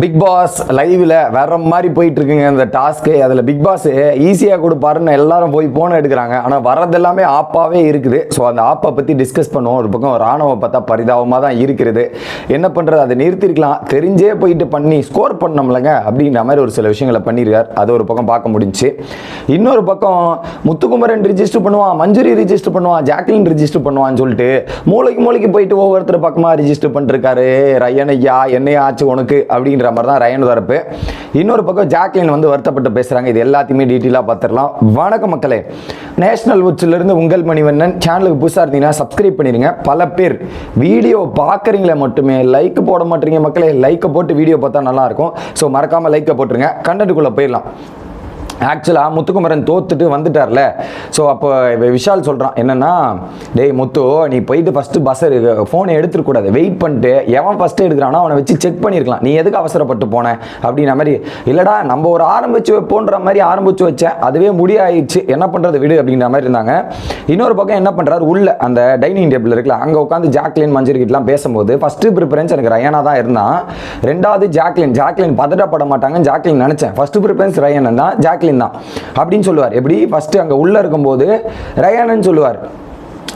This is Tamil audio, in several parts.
பிக் பாஸ் லைவ்ல வேற மாதிரி போயிட்டு இருக்குங்க இந்த டாஸ்க்கு அதில் பிக் பாஸ் ஈஸியாக கொடுப்பாருன்னு எல்லாரும் போய் போன எடுக்கிறாங்க. ஆனால் வர்றது எல்லாமே ஆப்பாவே இருக்குது. ஸோ அந்த ஆப்பை பற்றி டிஸ்கஸ் பண்ணுவோம். ஒரு பக்கம் ராணுவ பார்த்தா பரிதாபமாக தான் இருக்கிறது. என்ன பண்ணுறது அதை நிறுத்திருக்கலாம். தெரிஞ்சே போயிட்டு பண்ணி ஸ்கோர் பண்ணோம்லங்க அப்படின்ற மாதிரி ஒரு சில விஷயங்களை பண்ணியிருக்கார் அது ஒரு பக்கம் பார்க்க முடிஞ்சுச்சு. இன்னொரு பக்கம் முத்துக்குமரன் ரிஜிஸ்டர் பண்ணுவான் மஞ்சுரி ரிஜிஸ்டர் பண்ணுவான் ஜாக்லின் ரிஜிஸ்டர் பண்ணுவான்னு சொல்லிட்டு மூளைக்கு மூளைக்கு போயிட்டு ஒவ்வொருத்தர் பக்கமாக ரிஜிஸ்டர் பண்ணிருக்காரு. ரயன் ஐயா என்னையா ஆச்சு உனக்கு? அப்படிங்கிற மாதிரி தான் ரயன் தரப்பு. இன்னொரு பக்கம் ஜாக்லின் வந்து வருத்தப்பட்டு பேசுகிறாங்க இது எல்லாத்தையுமே டீட்டெயிலாக பார்த்துடலாம். வணக்கம் மக்களே. நேஷனல் இருந்து உங்கள் மணிவண்ணன். சேனலுக்கு புதுசாக இருந்தீங்கன்னா சப்ஸ்கிரைப் பண்ணிடுங்க பல பேர் வீடியோ பார்க்குறீங்களே மட்டுமே லைக் போட மாட்டீங்க மக்களே. லைக்கை போட்டு வீடியோ பார்த்தா நல்லாயிருக்கும் ஸோ மறக்காமல் லைக்கை போட்டுருங்க. கண்டென்ட்டுக்குள்ளே போயிடலாம். ஆக்சுவலாக முத்துக்குமரன் தோத்துட்டு வந்துட்டார்ல. ஸோ அப்போ விஷால் சொல்கிறான் என்னென்னா டேய் முத்து நீ போயிட்டு ஃபஸ்ட்டு பஸ் ஃபோனை எடுத்துருக்கூடாது வெயிட் பண்ணிட்டு எவன் ஃபஸ்ட்டு எடுக்கிறானோ அவனை வச்சு செக் பண்ணியிருக்கலாம். நீ எதுக்கு அவசரப்பட்டு போன? அப்படின்ற மாதிரி இல்லைடா நம்ம ஒரு ஆரம்பிச்சு வைப்போன்ற மாதிரி ஆரம்பிச்சு வச்சேன். அதுவே முடியாயிடுச்சு. என்ன பண்ணுறது விடு அப்படின்ற மாதிரி இருந்தாங்க. இன்னொரு பக்கம் என்ன பண்ணுறாரு உள்ள அந்த டைனிங் டேபிள் இருக்குல்ல அங்கே உட்காந்து ஜாக்லின் மஞ்சள் பேசும்போது ஃபஸ்ட்டு ப்ரிஃபரன்ஸ் எனக்கு ரயானா தான் இருந்தான். ரெண்டாவது ஜாக்லின் ஜாக்லின் பதட்டப்பட மாட்டாங்க ஜாக்லின் நினச்சேன். ஃபஸ்ட்டு ப்ரிஃபரன்ஸ் ரயன் தான். ஜாக்லின் தான். அப்படின்னு சொல்லுவார். எப்படி? ஃபஸ்ட்டு அங்கே உள்ளே இருக்கும்போது ரயானன்னு சொல்லுவார்.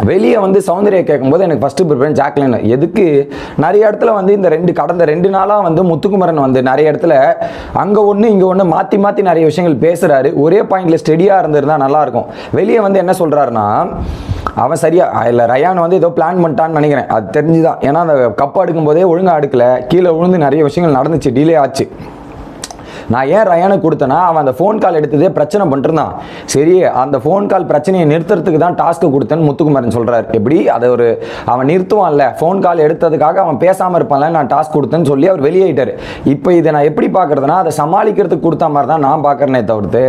வெளியே வந்து சௌந்தர்யா கேட்கும்போது எனக்கு ஃபஸ்ட்டு ப்ரிஃபரன்ஸ் ஜாக்லின். எதுக்கு? நிறைய இடத்துல வந்து இந்த ரெண்டு கடந்த ரெண்டு நாளாக வந்து முத்துக்குமரன் வந்து நிறைய இடத்துல அங்கே ஒன்று இங்கே ஒன்று மாற்றி மாற்றி நிறைய விஷயங்கள் பேசுகிறாரு ஒரே பாயிண்டில் ஸ்டெடியாக இருந்திருந்தா நல்லாயிருக்கும் வெளியே வந்து என்ன சொல்கிறாருன்னா அவன் சரியா இல்லை ரயான் வந்து ஏதோ பிளான் பண்ணிட்டான்னு நினைக்கிறேன். அது தெரிஞ்சுதான். ஏன்னா அந்த கப்பை எடுக்கும்போதே ஒழுங்காக அடுக்கல. கீழே விழுந்து நிறைய விஷயங்கள் நடந்துச்சு. டிலே ஆச்சு. நான் ஏன் ரயானுக்கு கொடுத்தேன்னா அவன் அந்த ஃபோன் கால் எடுத்ததே பிரச்சனை பண்ணிருந்தான் சரி அந்த ஃபோன் கால் பிரச்சனையை நிறுத்துறதுக்கு தான் டாஸ்க்கு கொடுத்தேன்னு முத்துக்குமாரன் சொல்கிறார் எப்படி? அதை ஒரு அவன் நிறுத்துவான்ல. ஃபோன் கால் எடுத்ததுக்காக அவன் பேசாமல் இருப்பான்ல நான் டாஸ்க் கொடுத்தேன்னு சொல்லி அவர் வெளியேட்டார் இப்போ இதை நான் எப்படி பார்க்குறதுனா அதை சமாளிக்கிறதுக்கு கொடுத்த மாதிரி தான் நான் பார்க்குறேனே தவிர்த்து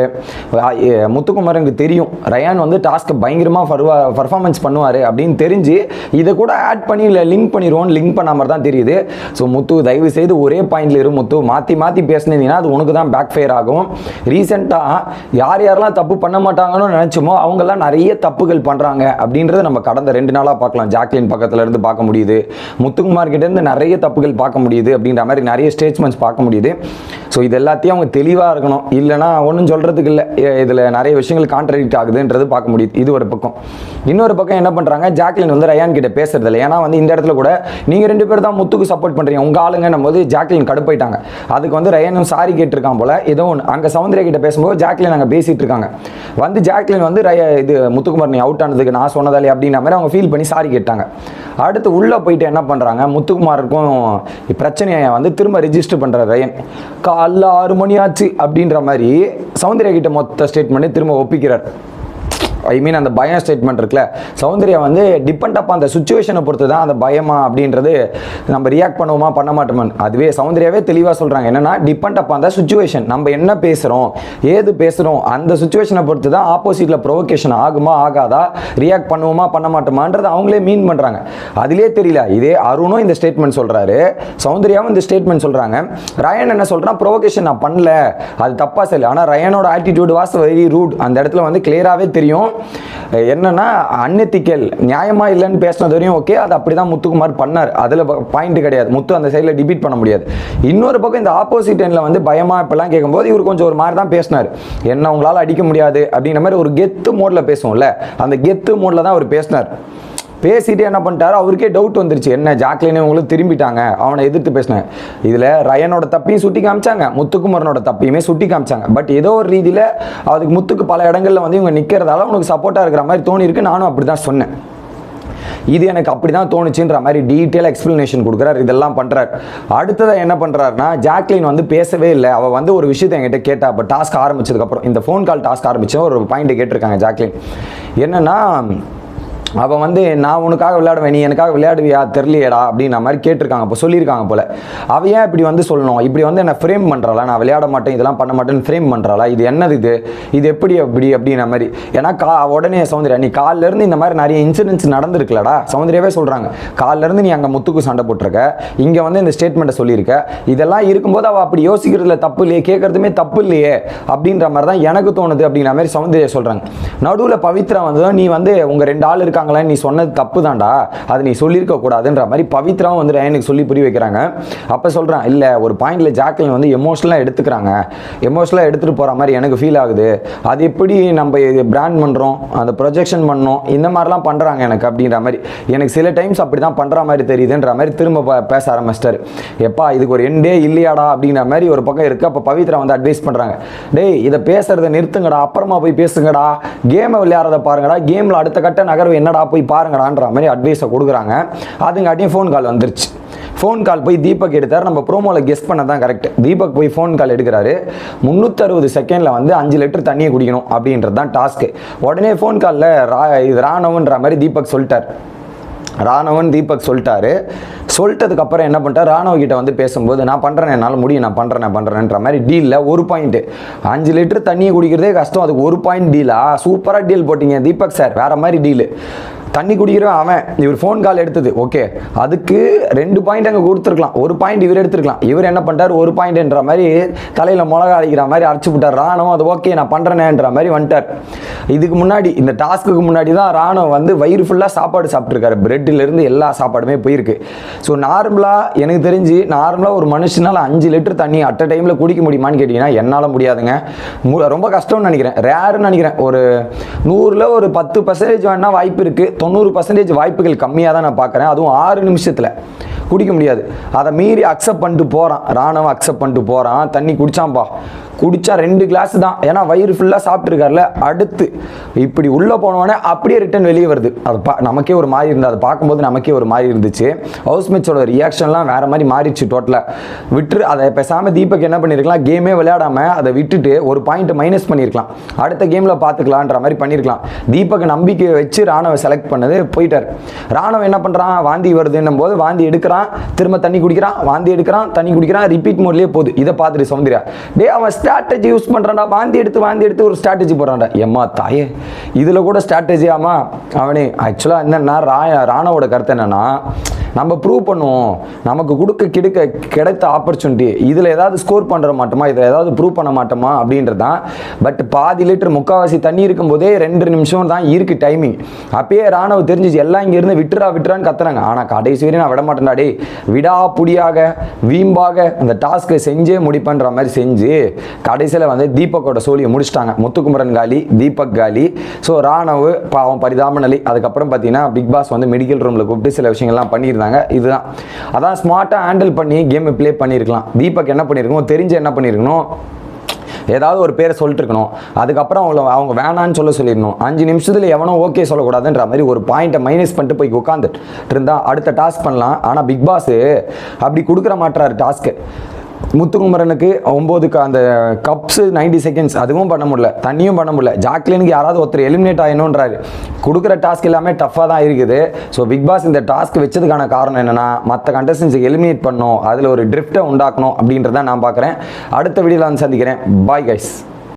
முத்துக்குமாரனுக்கு தெரியும். ரயான் வந்து டாஸ்க்கை பயங்கரமாக பர்வா பர்ஃபார்மன்ஸ் பண்ணுவார் அப்படின்னு தெரிஞ்சு இதை கூட ஆட் பண்ணி இல்லை லிங்க் பண்ணிடுவோம் லிங்க் பண்ண மாதிரி தான் தெரியுது. ஸோ முத்து தயவு செய்து ஒரே பாயிண்ட்ல இரு முத்து. மாற்றி மாற்றி பேசினீங்கன்னா அது உனக்கு தான் பேக் ஃபயர் ஆகும் ரீசெண்டாக யார் யாரெல்லாம் தப்பு பண்ண மாட்டாங்கன்னு நினச்சோமோ அவங்கெல்லாம் நிறைய தப்புகள் பண்ணுறாங்க அப்படின்றத நம்ம கடந்த ரெண்டு நாளாக பார்க்கலாம். ஜாக்லின் பக்கத்துல இருந்து பார்க்க முடியுது. முத்துக்குமார் இருந்து நிறைய தப்புகள் பார்க்க முடியுது அப்படின்ற மாதிரி நிறைய ஸ்டேட்மெண்ட்ஸ் பார்க்க முடியுது. ஸோ இது எல்லாத்தையும் அவங்க தெளிவாக இருக்கணும். இல்லைன்னா ஒன்றும் சொல்கிறதுக்கு இல்லை. இதில் நிறைய விஷயங்கள் கான்ட்ரடிக்ட் ஆகுதுன்றது பார்க்க முடியுது. இது ஒரு பக்கம். இன்னொரு பக்கம் என்ன பண்ணுறாங்க ஜாக்லின் வந்து ரயான் கிட்ட பேசுறது இல்லை. ஏன்னா வந்து இந்த இடத்துல கூட நீங்கள் ரெண்டு பேர் தான் முத்துக்கு சப்போர்ட் பண்ணுறீங்க உங்கள் ஆளுங்கன்னும் போது ஜாக்லின் கடுப்பாயிட்டாங்க. அதுக்கு வந்து ரயானும் சாரி கேட்டு இருக்கான் போல. ஏதோ ஒன்று அங்கே சௌந்தர்யா கிட்ட பேசும்போது ஜாக்லின் அங்கே பேசிட்டு இருக்காங்க. வந்து ஜாக்லின் வந்து ரய இது முத்துக்குமார் நீ அவுட் ஆனதுக்கு நான் சொன்னதாலே அப்படின்ற மாதிரி அவங்க ஃபீல் பண்ணி சாரி கேட்டாங்க. அடுத்து உள்ளே போயிட்டு என்ன பண்ணுறாங்க முத்துக்குமாருக்கும் பிரச்சனையை வந்து திரும்ப ரிஜிஸ்டர் பண்ணுற ரயன். காலைல ஆறு மணி ஆச்சு அப்படின்ற மாதிரி சௌந்தர்யா கிட்ட மொத்த ஸ்டேட்மெண்ட்டு திரும்ப ஒப்பிக்கிறார். ஐ மீன் அந்த பயம் ஸ்டேட்மெண்ட் இருக்குல்ல. சௌந்தர்யா வந்து டிபெண்ட் அப் அந்த சுச்சுவேஷனை பொறுத்து தான் அந்த பயமா அப்படின்றது நம்ம ரியாக்ட் பண்ணுவோமா பண்ண மாட்டோமான்னு அதுவே சௌந்தர்யாவே தெளிவாக சொல்கிறாங்க என்னன்னா டிபெண்ட் அப் அந்த சுச்சுவேஷன் நம்ம என்ன பேசுகிறோம் ஏது பேசுகிறோம் அந்த சுச்சுவேஷனை பொறுத்து தான் ஆப்போசிட்டில் ப்ரொவோகேஷன் ஆகுமா ஆகாதா? ரியாக்ட் பண்ணுவோமா பண்ண மாட்டோமான்றது அவங்களே மீன் பண்ணுறாங்க அதிலே தெரியல. இதே அருணும் இந்த ஸ்டேட்மெண்ட் சொல்கிறாரு சௌந்தர்யாவும் இந்த ஸ்டேட்மெண்ட் சொல்கிறாங்க ரயன் என்ன சொல்கிறான் ப்ரொவோகேஷன் நான் பண்ணல. அது தப்பாக சரி ஆனால் ரயனோட ஆட்டிடியூட் வாஸ் வெரி ரூட் அந்த இடத்துல வந்து கிளியராகவே தெரியும். என்னன்னா அன்னெத்திக்கல் நியாயமா இல்லைன்னு பேசினது வரையும் ஓகே அது அப்படிதான் முத்துக்குமார் பண்ணார். அதில் பாயிண்ட் கிடையாது. முத்து அந்த சைடில் டிபீட் பண்ண முடியாது. இன்னொரு பக்கம் இந்த ஆப்போசிட் எண்ணில் வந்து பயமா இப்பெல்லாம் கேட்கும்போது இவர் கொஞ்சம் ஒரு மாதிரி தான் பேசினார். என்ன உங்களால் அடிக்க முடியாது அப்படின்ற மாதிரி ஒரு கெத்து மோடில் பேசுவோம்ல அந்த கெத்து மோடில் தான் அவர் பேசினார். பேசிட்டு என்ன பண்ணிட்டாரு அவருக்கே டவுட் வந்துருச்சு. என்ன ஜாக்லினே இவங்களும் திரும்பிட்டாங்க? அவனை எதிர்த்து பேசினேன். இதில் ரயனோட தப்பையும் சுட்டி காமிச்சாங்க. முத்துக்குமரனோட தப்பையுமே சுட்டி காமிச்சாங்க. பட் ஏதோ ஒரு ரீதியில் அதுக்கு முத்துக்கு பல இடங்களில் வந்து இவங்க நிற்கிறதால உனக்கு சப்போர்ட்டாக இருக்கிற மாதிரி தோணி இருக்கு நானும் அப்படி தான் சொன்னேன். இது எனக்கு அப்படி தான் தோணுச்சுன்ற மாதிரி டீட்டெயில் எக்ஸ்பிளனேஷன் கொடுக்குறாரு. இதெல்லாம் பண்ணுறாரு அடுத்ததாக என்ன பண்ணுறாருனா ஜாக்லின் வந்து பேசவே இல்லை. அவள் வந்து ஒரு விஷயத்தை என்கிட்ட கேட்டா அப்போ டாஸ்க் ஆரம்பிச்சதுக்கப்புறம் இந்த ஃபோன் கால் டாஸ்க் ஆரம்பிச்சு ஒரு பாயிண்ட் கேட்டிருக்காங்க ஜாக்லின். என்னன்னா அவன் வந்து நான் உனக்காக விளையாடுவேன் நீ எனக்காக விளையாடுவியா? தெரியலையடா அப்படின்ற மாதிரி கேட்டிருக்காங்க இப்போ சொல்லியிருக்காங்க போல. அவ ஏன் இப்படி வந்து சொல்லணும்? இப்படி வந்து என்ன ஃப்ரேம் பண்ணுறாளா நான் விளையாட மாட்டேன் இதெல்லாம் பண்ண மாட்டேன்னு ஃப்ரேம் பண்ணுறாளா இது என்னது இது? இது எப்படி அப்படி அப்படின்ற மாதிரி. ஏன்னா கா உடனே சௌந்தர்யா நீ காலிலேருந்து இந்த மாதிரி நிறைய இன்சிடென்ட்ஸ் நடந்திருக்குலடா? சௌந்தர்யாவே சொல்கிறாங்க காலிலேருந்து நீ அங்கே முத்துக்கு சண்டை போட்டிருக்க. இங்கே வந்து இந்த ஸ்டேட்மெண்ட்டை சொல்லியிருக்க. இதெல்லாம் இருக்கும்போது அவள் அப்படி யோசிக்கிறதுல தப்பு இல்லையே கேட்குறதுமே தப்பு இல்லையே அப்படின்ற மாதிரி தான் எனக்கு தோணுது அப்படிங்கிற மாதிரி சௌந்தர்யா சொல்கிறாங்க நடுவில் பவித்ரா வந்து நீ வந்து உங்கள் ரெண்டு ஆள் இருக்காங்க சொல்லிட்டாங்களே நீ சொன்னது தப்பு தான்டா அது நீ சொல்லியிருக்க கூடாதுன்ற மாதிரி பவித்ராவும் வந்து ரயனுக்கு சொல்லி புரிய வைக்கிறாங்க. அப்போ சொல்கிறேன் இல்லை ஒரு பாயிண்டில் ஜாக்லின் வந்து எமோஷனலாக எடுத்துக்கிறாங்க. எமோஷனலாக எடுத்துகிட்டு போகிற மாதிரி எனக்கு ஃபீல் ஆகுது. அது எப்படி நம்ம பிராண்ட் பண்ணுறோம் அந்த ப்ரொஜெக்ஷன் பண்ணோம் இந்த மாதிரிலாம் பண்ணுறாங்க எனக்கு அப்படின்ற மாதிரி. எனக்கு சில டைம்ஸ் அப்படி தான் பண்ணுற மாதிரி தெரியுதுன்ற மாதிரி திரும்ப பேச ஆரம்பிச்சிட்டாரு. எப்பா இதுக்கு ஒரு எண்டே இல்லையாடா அப்படின்ற மாதிரி ஒரு பக்கம் இருக்குது அப்போ பவித்ரா வந்து அட்வைஸ் பண்ணுறாங்க டேய் இதை பேசுகிறத நிறுத்துங்கடா. அப்புறமா போய் பேசுங்கடா. கேமை விளையாடுறத பாருங்கடா. கேமில் அடுத்த கட்ட நகர்வு என்ன என்னடா போய் பாருங்கடான்ற மாதிரி அட்வைஸை கொடுக்குறாங்க. அதுங்காட்டியும் ஃபோன் கால் வந்துருச்சு. ஃபோன் கால் போய் தீபக் எடுத்தார். நம்ம ப்ரோமோவில் கெஸ் பண்ண தான் கரெக்ட் தீபக் போய் ஃபோன் கால் எடுக்கிறாரு. முந்நூற்றறுபது செகண்டில் வந்து அஞ்சு லிட்டர் தண்ணியை குடிக்கணும் அப்படின்றது தான் டாஸ்க்கு உடனே ஃபோன் காலில் ரா இது ராணவன்ற மாதிரி தீபக் சொல்லிட்டார். ராணவன் தீபக் சொல்லிட்டாரு. சொல்லிட்டதுக்கப்புறம் என்ன பண்ணிட்டார்? ராணுவ கிட்ட வந்து பேசும்போது நான் பண்ணுறேன் என்னால் முடியும் நான் பண்ணுறேன் நான் பண்ணுறேன்ற மாதிரி டீலில் ஒரு பாயிண்ட் அஞ்சு லிட்டர் தண்ணியை குடிக்கிறதே கஷ்டம். அதுக்கு ஒரு பாயிண்ட் டீலா சூப்பராக டீல் போட்டீங்க தீபக் சார் வேறு மாதிரி டீலு தண்ணி குடிக்கிற அவன். இவர் ஃபோன் கால் எடுத்தது. ஓகே அதுக்கு ரெண்டு பாயிண்ட் அங்கே கொடுத்துருக்கலாம். ஒரு பாயிண்ட் இவர் எடுத்துருக்கலாம். இவர் என்ன பண்ணிட்டார்? ஒரு பாயிண்ட்ன்ற மாதிரி தலையில் மிளகா அடிக்கிற மாதிரி அரைச்சி விட்டார். ராணுவம் அது ஓகே நான் பண்ணுறேனேன்ற மாதிரி வந்துட்டார். இதுக்கு முன்னாடி இந்த டாஸ்க்குக்கு முன்னாடி தான் ராணுவம் வந்து வயிறு ஃபுல்லாக சாப்பாடு சாப்பிட்ருக்காரு பிரெட்டிலேருந்து எல்லா சாப்பாடுமே போயிருக்கு. ஸோ நார்மலாக எனக்கு தெரிஞ்சு நார்மலாக ஒரு மனுஷனால் அஞ்சு லிட்டர் தண்ணி அட் அ டைமில் குடிக்க முடியுமான்னு கேட்டிங்கன்னா என்னால் முடியாதுங்க. ரொம்ப கஷ்டம்னு நினைக்கிறேன். ரேருன்னு நினைக்கிறேன். ஒரு நூறில் ஒரு பத்து பர்சன்டேஜ் வேணால் வாய்ப்பு இருக்குது தொண்ணூறு பர்சன்டேஜ் வாய்ப்புகள் கம்மியாக தான் நான் பார்க்குறேன். அதுவும் ஆறு நிமிஷத்தில். குடிக்க முடியாது. அதை மீறி அக்செப்ட் பண்ணிட்டு போகிறான் ராணுவம் அக்செப்ட் பண்ணிட்டு போகிறான் தண்ணி குடித்தான்ப்பா குடித்தா ரெண்டு கிளாஸ் தான். ஏன்னா வயிறு ஃபுல்லாக சாப்பிட்ருக்காருல அடுத்து. இப்படி உள்ளே போனோடனே அப்படியே ரிட்டன் வெளியே வருது. அது பா நமக்கே ஒரு மாதிரி இருந்தது. அதை பார்க்கும்போது நமக்கே ஒரு மாதிரி இருந்துச்சு. ஹவுஸ்மேட்ஸோட ரியாக்ஷன்லாம் வேறு மாதிரி மாறிடுச்சு டோட்டலாக விட்டு அதை பேசாமல் தீபக் என்ன பண்ணியிருக்கலாம் கேமே விளையாடாமல் அதை விட்டுட்டு ஒரு பாயிண்ட் மைனஸ் பண்ணியிருக்கலாம் அடுத்த கேமில் பார்த்துக்கலான்ற மாதிரி பண்ணியிருக்கலாம் தீபக் நம்பிக்கை வச்சு ராணுவ செலக்ட் பண்ணது போயிட்டார். ராணுவம் என்ன பண்ணுறான் வாந்தி வருதுன்னும் போது வாந்தி எடுக்கிறான். திரும்ப தண்ணி குடிக்கிறான் வாந்தி எடுக்கிறான் தண்ணி குடிக்கிறான் ரிப்பீட் மோட்லேயே போகுது. இதை பார்த்துட்டு சௌந்தர்யா. டே அவன் ஸ்ட்ராட்டஜி யூஸ் பண்ணுறான்டா வாந்தி எடுத்து வாந்தி எடுத்து ஒரு ஸ்ட்ராட்டஜி போடுறான்டா. எம்மா தாயே. இதில் கூட ஸ்ட்ராட்டஜி ஆமா. அவனே ஆக்சுவலாக என்னென்னா ரா ராணாவோட கருத்து என்னன்னா நம்ம ப்ரூவ் பண்ணுவோம். நமக்கு கொடுக்க கிடைக்க கிடைத்த ஆப்பர்ச்சுனிட்டி இதில் ஏதாவது ஸ்கோர் பண்ணுற மாட்டோமா? இதில் ஏதாவது ப்ரூவ் பண்ண மாட்டோமா? அப்படின்றது தான். பட் பாதி லிட்டர் முக்கால்வாசி தண்ணி இருக்கும்போதே ரெண்டு நிமிஷம் தான் இருக்குது டைமிங் அப்பயே ராணுவ தெரிஞ்சிச்சு எல்லாம் இங்கேருந்து விட்டுறா விட்டுறான்னு கத்துறாங்க. ஆனால் கடைசி வரையும் நான் விட மாட்டேன்டா விடா விடாப்புடியாக வீம்பாக அந்த டாஸ்க்கை செஞ்சே முடிப்பேன்ற மாதிரி செஞ்சு கடைசியில் வந்து தீபக்கோட சோழியை முடிச்சிட்டாங்க. முத்துக்குமரன் காலி தீபக் காலி. ஸோ ராணவ் பாவம் பரிதாப நிலை. அதுக்கப்புறம் பார்த்தீங்கன்னா பிக் பாஸ் வந்து மெடிக்கல் ரூமில் கூப்பிட்டு சில விஷயங்கள்லாம் பண்ணியிருந்தாங்க இதுதான். அதான் ஸ்மார்ட்டாக ஹேண்டில் பண்ணி கேமை ப்ளே பண்ணியிருக்கலாம் தீபக் என்ன பண்ணியிருக்கணும் தெரிஞ்சு என்ன பண்ணியிருக்கணும் ஏதாவது ஒரு பேரை சொல்லிட்டு இருக்கணும். அதுக்கப்புறம் அவங்கள அவங்க வேணான்னு சொல்ல சொல்லிடணும். அஞ்சு நிமிஷத்தில் எவனோ ஓகே சொல்லக்கூடாதுன்ற மாதிரி ஒரு பாயிண்ட்டை மைனஸ் பண்ணிட்டு போய் உட்காந்துட்டு இருந்தால் அடுத்த டாஸ்க் பண்ணலாம். ஆனால் பிக் பாஸ் அப்படி கொடுக்குற மாட்டார் டாஸ்க்கு முத்துக்குமரனுக்கு ஒம்போதுக்கு அந்த கப்ஸு 90 செகண்ட்ஸ் அதுவும் பண்ண முடியல தண்ணியும் பண்ண முடியல. ஜாக்லினுக்கு யாராவது ஒருத்தர் எலிமினேட் ஆகணுன்றாரு கொடுக்குற டாஸ்க் எல்லாமே டஃப்பாக தான் இருக்குது. ஸோ பிக் பாஸ் இந்த டாஸ்க் வச்சதுக்கான காரணம் என்னென்னா மற்ற கண்டஸ்டன்ஸுக்கு எலிமினேட் பண்ணணும் அதில் ஒரு ட்ரிஃப்ட்டை உண்டாக்கணும் அப்படின்றத நான் பார்க்குறேன். அடுத்த வீடியோவில் வந்து சந்திக்கிறேன். Bye guys